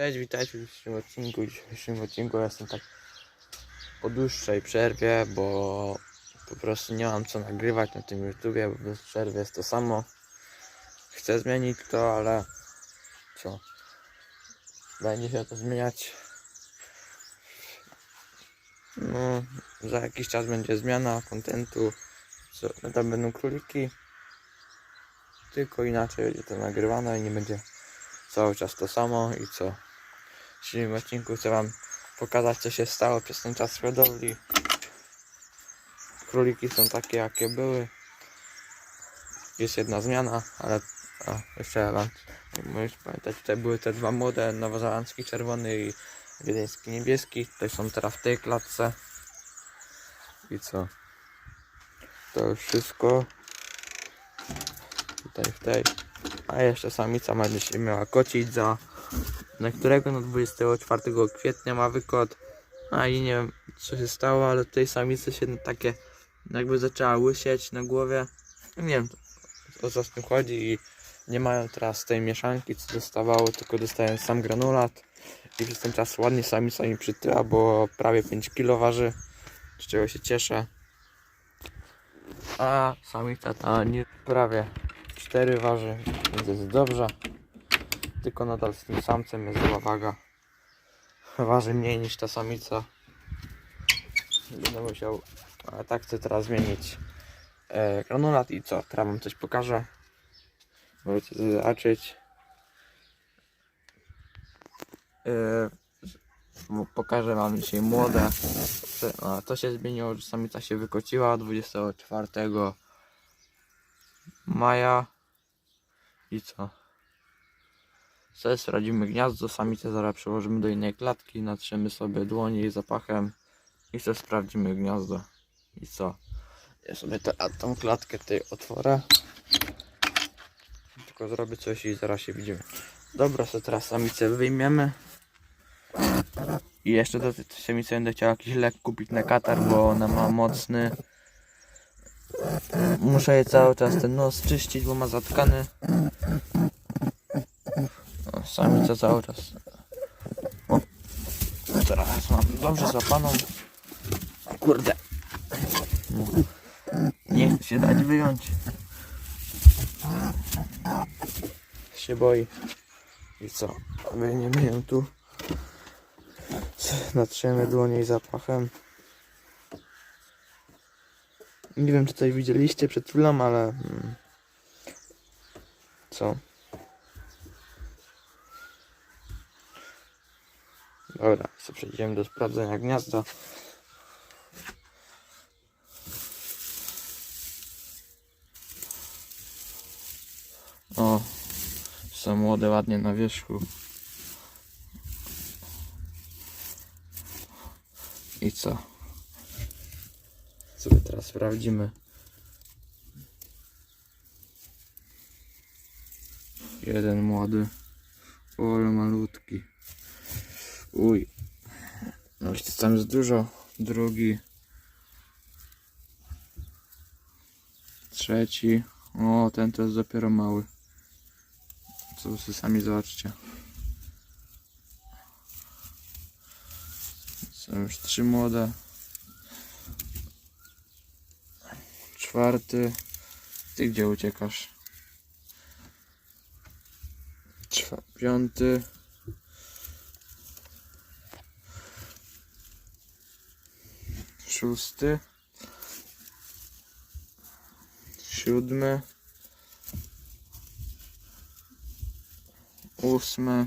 Cześć, witajcie w dzisiejszym odcinku. W dzisiejszym odcinku jestem tak po dłuższej przerwie, bo po prostu nie mam co nagrywać na tym YouTubie, bo bez przerwy jest to samo. Chcę zmienić to, ale co? Będzie się to zmieniać. No, za jakiś czas będzie zmiana kontentu. Co, no tam będą króliki. Tylko inaczej będzie to nagrywane i nie będzie cały czas to samo i co w dzisiejszym odcinku chcę wam pokazać co się stało przez ten czas hodowli. Króliki są takie jakie były. Jest jedna zmiana ale a, jeszcze wam musisz pamiętać tutaj były te dwa młode nowozelandzki czerwony i wiedeński niebieski. Tutaj są teraz w tej klatce. I co? To już wszystko. Tutaj w tej. A jeszcze samica będzie się miała kocić za na którego no 24 kwietnia ma wykot. A i nie wiem co się stało, ale tej samicy się takie jakby zaczęła łysieć na głowie. Nie wiem o co z tym chodzi i nie mają teraz tej mieszanki co dostawało, tylko dostają sam granulat. I przez ten czas ładnie samica mi przytyła, bo prawie 5 kg waży, z czego się cieszę. A samica ta nie prawie 4 waży, więc jest dobrze. Tylko nadal z tym samcem jest zła waga. Waży mniej niż ta samica. Będę musiał, ale tak chcę teraz zmienić e, granulat i co? Teraz wam coś pokażę. Możecie zobaczyć. E, pokażę wam dzisiaj młode. A, to się zmieniło, że samica się wykociła 24 maja. I co? Sobie sprawdzimy gniazdo, samicę zaraz przełożymy do innej klatki, natrzemy sobie dłonie jej zapachem i sobie sprawdzimy gniazdo. I co? Ja sobie te, a tą klatkę tutaj otworzę. Tylko zrobię coś i zaraz się widzimy. Dobra, sobie teraz samicę wyjmiemy. I jeszcze do tej samicy będę chciał jakiś lek kupić na katar, bo ona ma mocny. Muszę jej cały czas ten nos czyścić, bo ma zatkany. Samica cały czas. O, teraz mam dobrze złapaną. Kurde. Nie chce się dać wyjąć. Się boi. I co? Wyjmiemy ją tu. Natrzemy dłonie zapachem. Nie wiem, czy tutaj widzieliście przed chwilą, ale... mm, Co? Dobra, sobie przejdziemy do sprawdzenia gniazda. O, są młode ładnie na wierzchu. I co? Sobie teraz sprawdzimy. Jeden młody. O, ale malutki. Uj. No już tam jest dużo. Drugi. Trzeci. O, ten to jest dopiero mały. Co wy sami zobaczcie. Są już trzy młode. Czwarty. Ty gdzie uciekasz? Czwa- piąty. Szósty. Siódmy. Ósmy.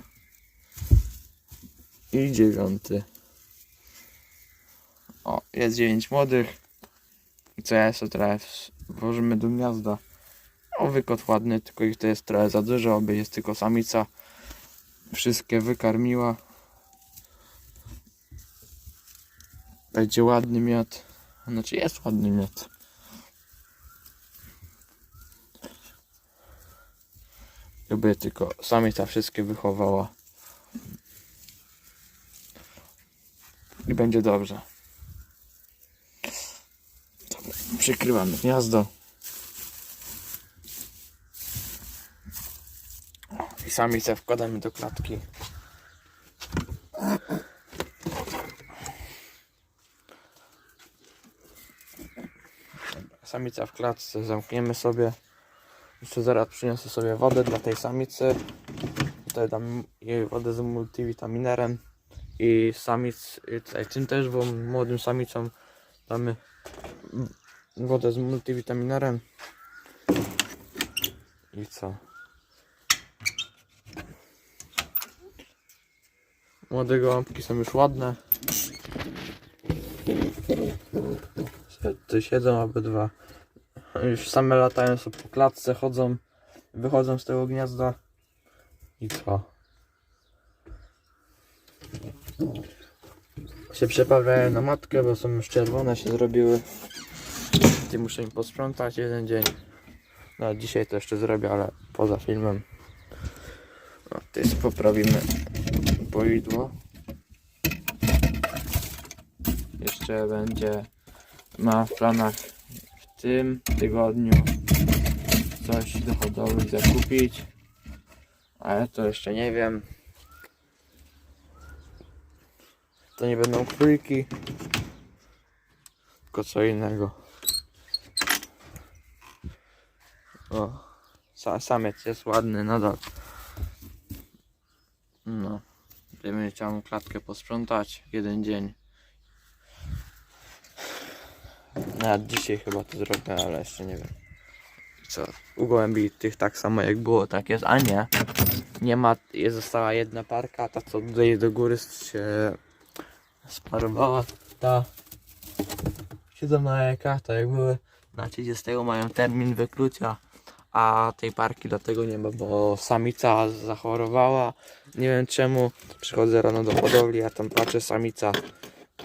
I dziewiąty. O, jest dziewięć młodych. Co ja sobie teraz włożymy do gniazda. O, wykot ładny, tylko ich to jest trochę za dużo, aby jest tylko samica. Wszystkie wykarmiła. Będzie ładny miod. Znaczy jest ładny miod. Żeby tylko samica wszystkie wychowała. I będzie dobrze. Przykrywamy gniazdo. I samice wkładamy do klatki. Samica w klatce, zamkniemy sobie. Jeszcze zaraz przyniosę sobie wodę dla tej samicy. Tutaj dam jej wodę z multivitaminerem. I samic, i tym też, bo młodym samicom damy wodę z multivitaminerem. I co? Młode gołąbki są już ładne. Tu siedzą obydwa. Już same latają sobie po klatce, chodzą, wychodzą z tego gniazda. I co? Się przeprawiają na matkę, bo są już czerwone się zrobiły. Ty muszę im posprzątać jeden dzień. No dzisiaj to jeszcze zrobię, ale poza filmem. No, ty sobie poprawimy poidło. Jeszcze będzie ma w planach w tym tygodniu coś do hodowli zakupić. Ale to jeszcze nie wiem. To nie będą króliki. Tylko co innego. O, sa- samiec jest ładny nadal. No. Będę chciał klatkę posprzątać jeden dzień. Nawet dzisiaj chyba to zrobię, ale jeszcze nie wiem. Co? U gołębi tych tak samo jak było, tak jest, a nie. Nie ma, jest została jedna parka, ta co tutaj do góry się sparowała, ta siedzą na jajkach, tak jak były. Na 30 mają termin wyklucia, a tej parki dlatego nie ma, bo samica zachorowała. Nie wiem czemu. Przychodzę rano do hodowli, a tam patrzę, samica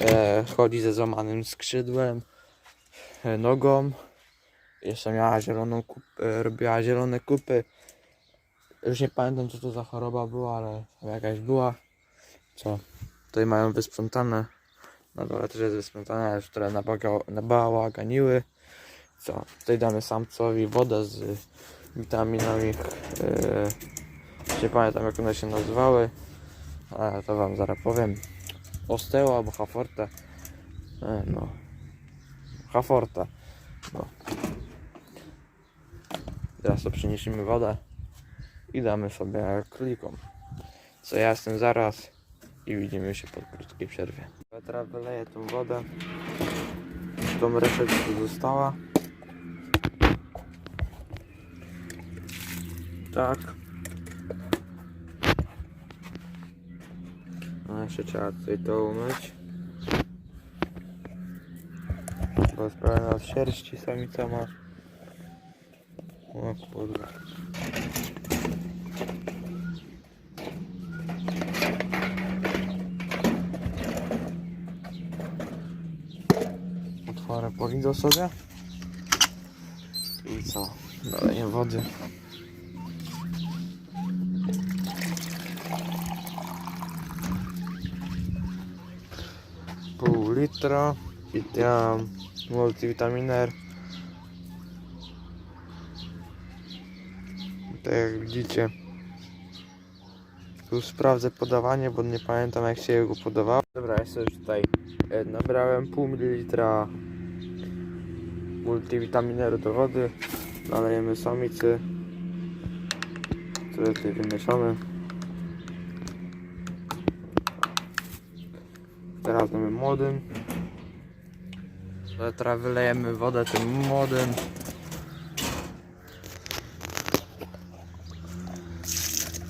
e, chodzi ze złamanym skrzydłem, nogą. Jeszcze miała zieloną kup, e, robiła zielone kupy. Już nie pamiętam co to za choroba była, ale jakaś była. Co? Tutaj mają wysprzątane. Na dole też jest wysprzątane, już które nabałaganiły. Co? Tutaj damy samcowi wodę z witaminami. Yy, nie pamiętam jak one się nazywały. Ale to wam zaraz powiem. Osteo albo Haforte. E, no. Haforte. No. Teraz to przyniesiemy wodę i damy sobie królikom. Co ja jestem zaraz i widzimy się po krótkiej przerwie. Teraz wyleję tą wodę. Tą resztę tu została. Tak. No jeszcze trzeba tutaj to umyć. Bo jest pełna sierści samica ma. O kurwa. Otwarę polido sobie. I co? Naleję wody. Pół litra. I ja multivitaminer. Tak jak widzicie. Tu sprawdzę podawanie, bo nie pamiętam jak się jego podawało. Dobra, ja sobie tutaj e, nabrałem pół mililitra multivitamineru do wody. Nalejemy samicy, które tutaj wymieszamy. Teraz damy młodym. Teraz wylejemy wodę tym młodym.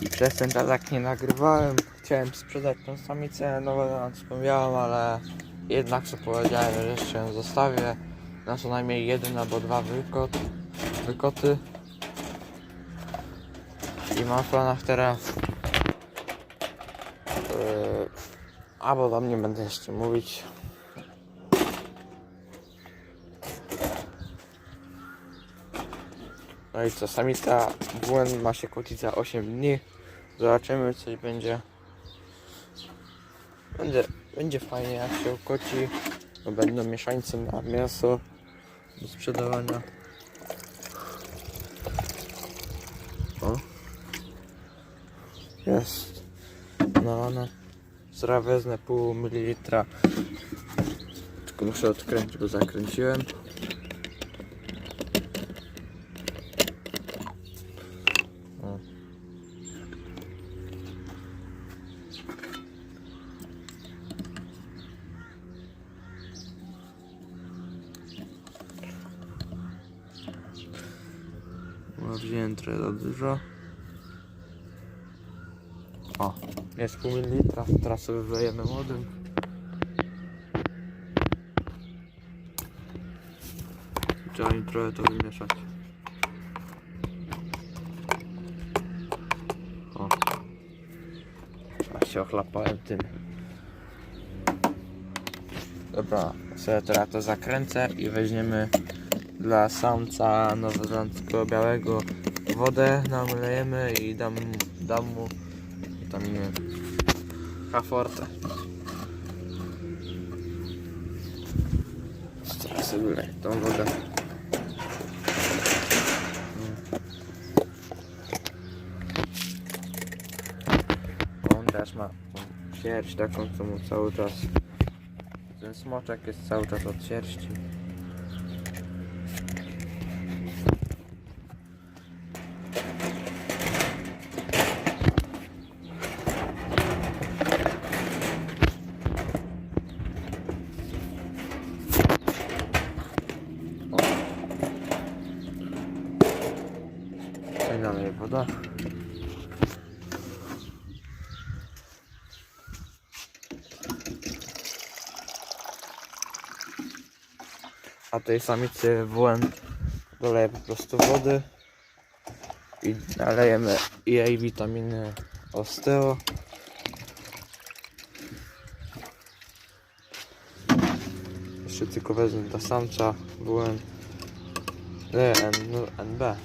I przez ten jak nie nagrywałem, chciałem sprzedać tą samicę, no bo wspomniałem, ale jednak co powiedziałem, że jeszcze ją zostawię na co najmniej jeden albo dwa wykot, wykoty. I mam w planach teraz yy, albo wam nie będę jeszcze mówić. No i co, samica błęd ma się kłócić za 8 dni. Zobaczymy, coś będzie. Będzie, będzie fajnie jak się ukoci. Bo będą mieszańce na mięso do sprzedawania. O. Jest. Nalane. Zaraz wezmę pół mililitra. Tylko muszę odkręcić, bo zakręciłem. No, wziąłem trochę za dużo. O, jest pół mililitra, teraz sobie wlejemy młodym. Trzeba im trochę to wymieszać. O. A się ochlapałem tym. Dobra, sobie teraz to zakręcę i weźmiemy dla samca nowozelandzkiego białego wodę namlejemy i dam, dam mu witaminy K-Forte. Teraz sobie wyleję tą wodę. On też ma sierść taką, co mu cały czas... Ten smoczek jest cały czas od sierści. Dalej woda. A tej samicy WN doleję po prostu wody i nalejemy jej witaminy osteo. Jeszcze tylko wezmę dla samca WN DNB.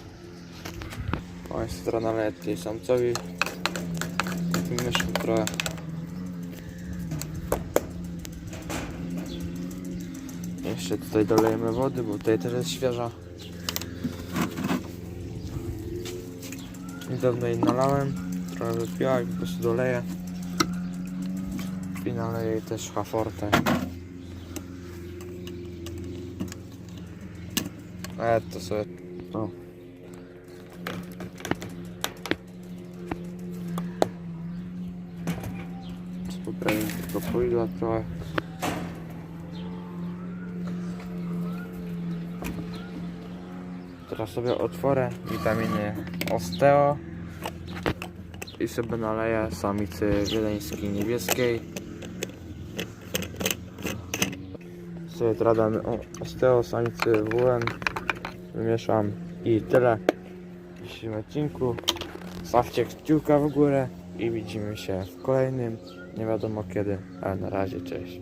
Teraz naleję tej samcowi. Wymieszam trochę. Jeszcze tutaj dolejemy wody, bo tutaj też jest świeża. Niedawno jej nalałem, trochę wypiła i po prostu doleję. I naleję też hafortę. A to sobie... pływa trochę. Teraz sobie otworzę witaminy osteo i sobie naleję samicy wieleńskiej niebieskiej. Sobie o- osteo samicy WN. Wymieszam i tyle w dzisiejszym odcinku. Stawcie kciuka w górę i widzimy się w kolejnym, nie wiadomo kiedy, ale na razie cześć.